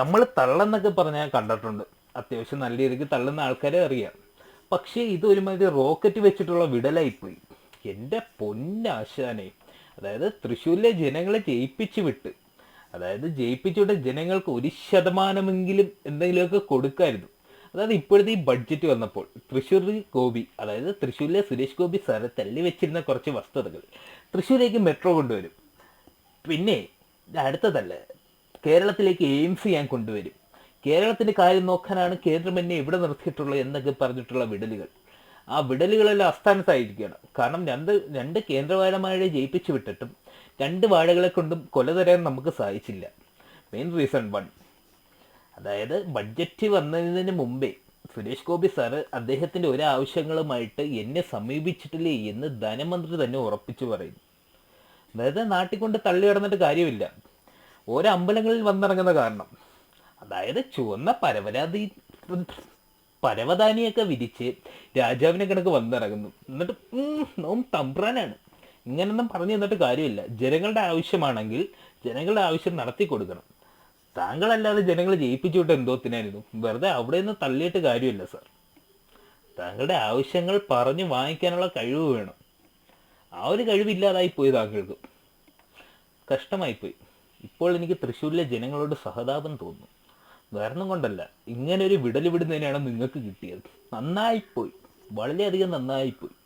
നമ്മൾ തള്ളെന്നൊക്കെ പറഞ്ഞാൽ കണ്ടിട്ടുണ്ട്. അത്യാവശ്യം നല്ല രീതിക്ക് തള്ളുന്ന ആൾക്കാരെ അറിയാം. പക്ഷേ ഇത് ഒരുമാതിരി റോക്കറ്റ് വെച്ചിട്ടുള്ള വിടലായിപ്പോയി. എന്റെ പൊന്നാശാനെ. അതായത് തൃശ്ശൂരിലെ ജനങ്ങളെ ജയിപ്പിച്ച് വിട്ട്. അതായത് ജയിപ്പിച്ചുവിട്ട ജനങ്ങൾക്ക് ഒരു ശതമാനമെങ്കിലും എന്തെങ്കിലുമൊക്കെ കൊടുക്കായിരുന്നു. അതായത് ഇപ്പോഴത്തെ ഈ ബഡ്ജറ്റ് വന്നപ്പോൾ തൃശ്ശൂർ ഗോപി അതായത് തൃശ്ശൂരിലെ സുരേഷ് ഗോപി സാറ് തള്ളി വെച്ചിരുന്ന കുറച്ച് വസ്തുതകൾ. തൃശ്ശൂരേക്ക് മെട്രോ കൊണ്ടുവരും. പിന്നെ അടുത്തതല്ല കേരളത്തിലേക്ക് എയിംസ് ഞാൻ കൊണ്ടുവരും. കേരളത്തിന്റെ കാര്യം നോക്കാനാണ് കേന്ദ്രം എന്നെ ഇവിടെ നിർത്തിയിട്ടുള്ളത് എന്നൊക്കെ പറഞ്ഞിട്ടുള്ള വിടലുകൾ. ആ വിടലുകളെല്ലാം അസ്ഥാനത്തായിരിക്കുകയാണ് കാരണം രണ്ട് രണ്ട് കേന്ദ്രവാഴമാരെ ജയിപ്പിച്ചു വിട്ടിട്ടും രണ്ട് വാഴകളെ കൊണ്ടും കൊല തരാൻ നമുക്ക് സാധിച്ചില്ല. Main reason one. അതായത് ബഡ്ജറ്റ് വന്നതിന് മുമ്പേ സുരേഷ് ഗോപി സാറ് അദ്ദേഹത്തിന്റെ ഒരു ആവശ്യങ്ങളുമായിട്ട് എന്നെ സമീപിച്ചിട്ടില്ലേ എന്ന് ധനമന്ത്രി തന്നെ ഉറപ്പിച്ചു പറയുന്നു. അതായത് നാട്ടിൽ കൊണ്ട് തള്ളി കിടന്നിട്ട് കാര്യമില്ല. ഓരോ അമ്പലങ്ങളിൽ വന്നിറങ്ങുന്ന കാരണം. അതായത് ചുവന്ന പരവരാതി പരവതാനിയൊക്കെ വിരിച്ച് രാജാവിനെ കണക്ക് വന്നിറങ്ങുന്നു. എന്നിട്ട് നോം തമ്പ്രാനാണ്. ഇങ്ങനൊന്നും പറഞ്ഞു തന്നിട്ട് കാര്യമില്ല. ജനങ്ങളുടെ ആവശ്യമാണെങ്കിൽ ജനങ്ങളുടെ ആവശ്യം നടത്തി കൊടുക്കണം. താങ്കളല്ലാതെ ജനങ്ങളെ ജയിപ്പിച്ചുവിട്ട് എന്തോ എന്തോത്തിനായിരുന്നു വെറുതെ അവിടെ നിന്ന് തള്ളിയിട്ട് കാര്യമില്ല സാർ. താങ്കളുടെ ആവശ്യങ്ങൾ പറഞ്ഞു വാങ്ങിക്കാനുള്ള കഴിവ് വേണം. ആ ഒരു കഴിവില്ലാതായി പോയി താങ്കൾക്ക്. കഷ്ടമായിപ്പോയി. ഇപ്പോൾ എനിക്ക് തൃശ്ശൂരിലെ ജനങ്ങളോട് സഹതാപം തോന്നുന്നു. വേറൊന്നും കൊണ്ടല്ല ഇങ്ങനെ ഒരു വിടൽ വിടുന്നതിനാണ് നിങ്ങൾക്ക് കിട്ടിയത്. നന്നായിപ്പോയി. വളരെയധികം നന്നായിപ്പോയി.